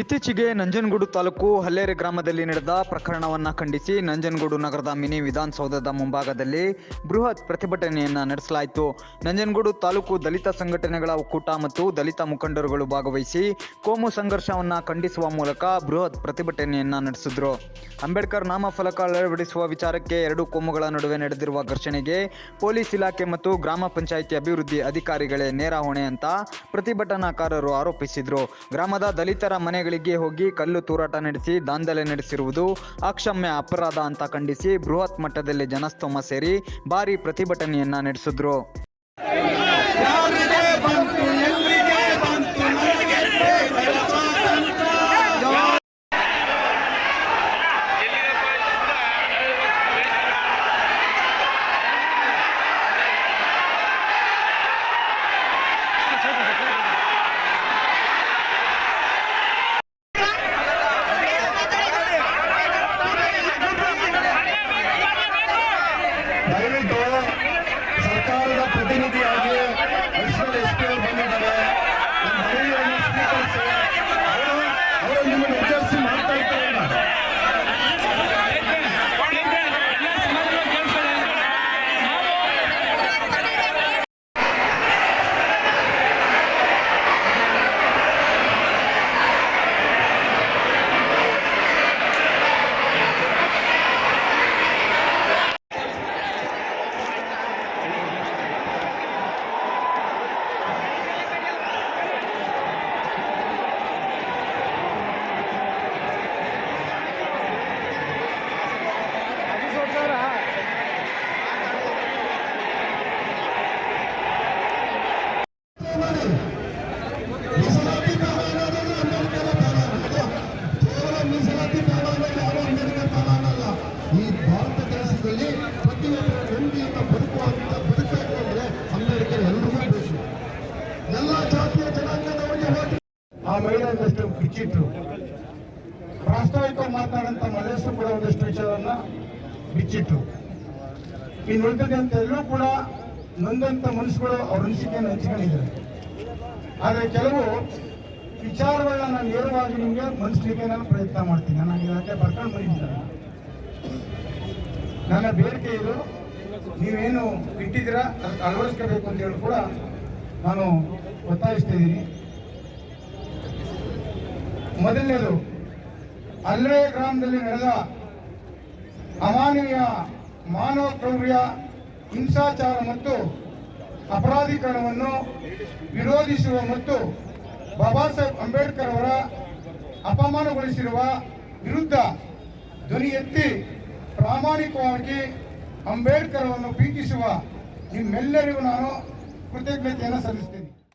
ಇತ್ತೀಚೆಗೆ ನಂಜನಗೂಡು ತಾಲೂಕು ಹಲ್ಲೇರಿ ಗ್ರಾಮದಲ್ಲಿ ನಡೆದ ಪ್ರಕರಣವನ್ನು ಖಂಡಿಸಿ ನಂಜನಗೂಡು ನಗರದ ಮಿನಿ ವಿಧಾನಸೌಧದ ಮುಂಭಾಗದಲ್ಲಿ ಬೃಹತ್ ಪ್ರತಿಭಟನೆಯನ್ನು ನಡೆಸಲಾಯಿತು. ನಂಜನಗೂಡು ತಾಲೂಕು ದಲಿತ ಸಂಘಟನೆಗಳ ಒಕ್ಕೂಟ ಮತ್ತು ದಲಿತ ಮುಖಂಡರುಗಳು ಭಾಗವಹಿಸಿ ಕೋಮು ಸಂಘರ್ಷವನ್ನು ಖಂಡಿಸುವ ಮೂಲಕ ಬೃಹತ್ ಪ್ರತಿಭಟನೆಯನ್ನು ನಡೆಸಿದ್ರು. ಅಂಬೇಡ್ಕರ್ ನಾಮಫಲಕ ಅಳವಡಿಸುವ ವಿಚಾರಕ್ಕೆ ಎರಡು ಕೋಮುಗಳ ನಡುವೆ ನಡೆದಿರುವ ಘರ್ಷಣೆಗೆ ಪೊಲೀಸ್ ಇಲಾಖೆ ಮತ್ತು ಗ್ರಾಮ ಪಂಚಾಯಿತಿ ಅಭಿವೃದ್ಧಿ ಅಧಿಕಾರಿಗಳೇ ನೇರ ಹೊಣೆ ಅಂತ ಪ್ರತಿಭಟನಾಕಾರರು ಆರೋಪಿಸಿದರು. ಗ್ರಾಮದ ದಲಿತರ ಮನೆಗಳಿಗೆ ಹೋಗಿ ಕಲ್ಲು ತೂರಾಟ ನಡೆಸಿ ದಾಂಧಲೆ ನಡೆಸಿರುವುದು ಅಕ್ಷಮ್ಯ ಅಪರಾಧ ಅಂತ ಖಂಡಿಸಿ ಬೃಹತ್ ಮಟ್ಟದಲ್ಲಿ ಜನಸ್ತೋಮ ಸೇರಿ ಭಾರೀ ಪ್ರತಿಭಟನೆಯನ್ನ ನಡೆಸಿದ್ರು. ಪ್ರಾಸ್ತಾವಿಕ ಮಾತನಾಡಂತ ಮನಸ್ಸು ಕೂಡ ಒಂದಷ್ಟು ವಿಚಾರವನ್ನ ಬಿಚ್ಚಿಟ್ಟು ಇನ್ನು ಉಳಿದಂತ ಎಲ್ಲರೂ ಕೂಡ ನೊಂದಂತ ಮನಸ್ಸುಗಳು ಅವ್ರ ಅನಿಸಿಕೆಯನ್ನು ಹಂಚಿಕೊಂಡಿದ್ದಾರೆ. ಆದರೆ ಕೆಲವು ವಿಚಾರಗಳನ್ನ ನಾನು ನೇರವಾಗಿ ನಿಮಗೆ ಮನಸ್ಸಿಗೆ ನಾನು ಪ್ರಯತ್ನ ಮಾಡ್ತೀನಿ. ನಾನು ಇದಕ್ಕೆ ಬರ್ಕೊಂಡು ಬಂದಿದ್ದೀನಿ ನನ್ನ ಬೇಡಿಕೆ ಇದು, ನೀವೇನು ಇಟ್ಟಿದ್ದೀರಾ, ಅದಕ್ಕೆ ಅಳವಡಿಸ್ಕೋಬೇಕು ಅಂತ ಹೇಳಿ ಕೂಡ ನಾನು ಒತ್ತಾಯಿಸ್ತಿದ್ದೀನಿ ಮೊದಲನೇದು ಅಲ್ವೇ ಗ್ರಾಮದಲ್ಲಿ ನಡೆದ ಅಮಾನವೀಯ ಮಾನವ ಕ್ರೌರ್ಯ, ಹಿಂಸಾಚಾರ ಮತ್ತು ಅಪರಾಧೀಕರಣವನ್ನು ವಿರೋಧಿಸುವ ಮತ್ತು ಬಾಬಾ ಸಾಹೇಬ್ ಅಂಬೇಡ್ಕರ್ ಅವರ ಅಪಮಾನಗೊಳಿಸಿರುವ ವಿರುದ್ಧ ಧ್ವನಿ ಎತ್ತಿ ಪ್ರಾಮಾಣಿಕವಾಗಿ ಅಂಬೇಡ್ಕರ್ ಅವರನ್ನು ಪ್ರೀತಿಸುವ ನಿಮ್ಮೆಲ್ಲರಿಗೂ ನಾನು ಕೃತಜ್ಞತೆಯನ್ನು ಸಲ್ಲಿಸ್ತೀನಿ